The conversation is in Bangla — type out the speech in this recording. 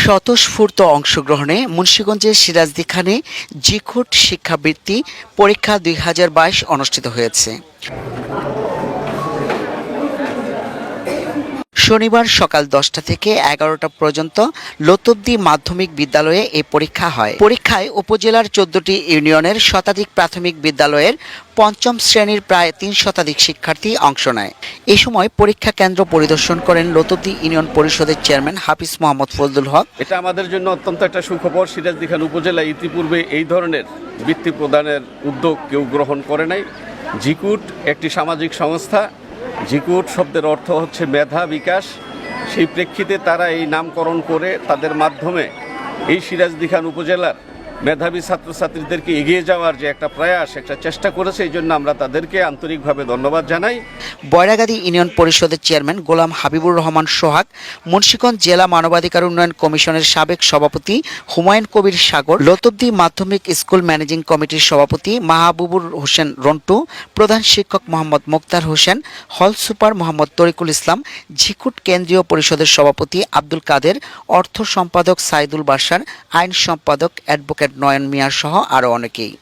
স্বতঃস্ফূর্ত অংশগ্রহণে মুন্সীগঞ্জের সিরাজদি খানে জিখুট শিক্ষাবৃত্তি পরীক্ষা দুই হাজার বাইশ অনুষ্ঠিত হয়েছে। শনিবার সকাল দশটা থেকে এগারোটা পর্যন্ত লতবদি মাধ্যমিক বিদ্যালয়ে এই পরীক্ষা হয়। পরীক্ষায় উপজেলার চোদ্দটি ইউনিয়নের শতাধিক প্রাথমিক বিদ্যালয়ের পঞ্চম শ্রেণির প্রায় তিন শতাধিক শিক্ষার্থী অংশ নেয়। এ সময় পরীক্ষা কেন্দ্র পরিদর্শন করেন লতবদি ইউনিয়ন পরিষদের চেয়ারম্যান হাফিজ মোহাম্মদ ফজলুল হক। এটা আমাদের জন্য অত্যন্ত একটা সুখবর। সিরাজদি খান উপজেলায় ইতিপূর্বে এই ধরনের বৃত্তি প্রদানের উদ্যোগ কেউ গ্রহণ করে নাই। জিকুট একটি সামাজিক সংস্থা। জিকুট শব্দের অর্থ হচ্ছে মেধা বিকাশ। সেই প্রেক্ষিতে তারা এই নামকরণ করে তাদের মাধ্যমে এই সিরাজদিখান উপজেলার মেধাবী ছাত্রছাত্রীদেরকে এগিয়ে যাওয়ার যে একটা প্রয়াস, একটা চেষ্টা করেছে, এই জন্য আমরা তাদেরকে আন্তরিকভাবে ধন্যবাদ জানাই। বয়রাগাদী ইউনিয়ন পরিষদের চেয়ারম্যান গোলাম হাবিবুর রহমান সোহাগ, মুন্সিগঞ্জ জেলা মানবাধিকার উন্নয়ন কমিশনের সাবেক সভাপতি হুমায়ুন কবির সাগর, লতবদি মাধ্যমিক স্কুল ম্যানেজিং কমিটির সভাপতি মাহবুবুর হোসেন রন্টু, প্রধান শিক্ষক মোহাম্মদ মুক্তার হোসেন, হল সুপার মোহাম্মদ তরিকুল ইসলাম, ঝিকুট কেন্দ্রীয় পরিষদের সভাপতি আব্দুল কাদের, অর্থ সম্পাদক সাইদুল বাসার আইন সম্পাদক অ্যাডভোকেট নয়ন মিয়া সহ আরও অনেকেই।